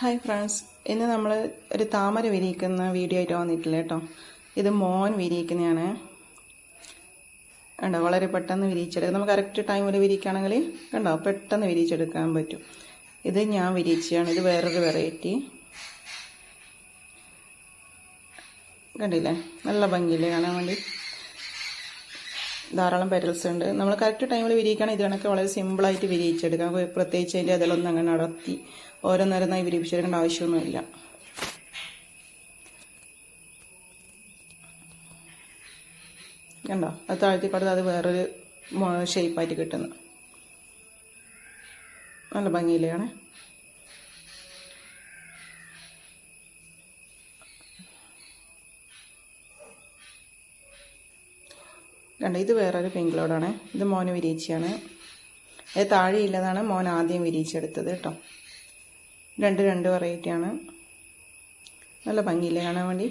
Hi friends ഇന്ന് നമ്മൾ ഒരു താമര വിരിയിക്കുന്ന വീഡിയോ ആയിട്ട് വന്നിട്ടില്ല കേട്ടോ. ഇത് മോൻ വിരിയിക്കുന്നതാണ്. കണ്ടോ? വളരെ പെട്ടെന്ന് വിരിയിച്ചെടുക്കാം നമുക്ക് കറക്റ്റ് ടൈമിൽ വിരിക്കുകയാണെങ്കിൽ കണ്ടോ? പെട്ടെന്ന് വിരിയിച്ചെടുക്കാൻ പറ്റും. ഇത് ഞാൻ വിരിയിച്ചതാണ്. ഇത് വേറൊരു വെറൈറ്റി കണ്ടില്ലേ? നല്ല ഭംഗിയില്ലേ കാണാൻ വേണ്ടി. ധാരാളം പെറ്റൽസ് ഉണ്ട്. നമ്മൾ കറക്റ്റ് ടൈമിൽ വിരിയിക്കുകയാണെങ്കിൽ ഇതിനൊക്കെ വളരെ സിമ്പിളായിട്ട് വിരിയിച്ചെടുക്കാം. പ്രത്യേകിച്ച് അതിന്റെ അതിലൊന്നും അങ്ങനെ നടത്തി ഓരോ ഓരോന്നോരോന്നായി വിരിപ്പിച്ചെടുക്കേണ്ട ആവശ്യമൊന്നുമില്ല. കണ്ടോ? അത് താഴ്ത്തി കൊടുത്ത് അത് വേറൊരു ഷേപ്പായിട്ട് കിട്ടുന്നു. നല്ല ഭംഗിയില്ലേ കണ്ടോ ഇത് വേറൊരു പിങ്ക് ലോഡാണ് ഇത് മോന് വിരിയിച്ചാണ് താഴെ താഴെയില്ലതാണ് മോൻ ആദ്യം വിരിയിച്ചെടുത്തത് കേട്ടോ. രണ്ട് രണ്ട് വെറൈറ്റിയാണ് നല്ല ഭംഗിയില്ലേ കാണാൻ വേണ്ടി?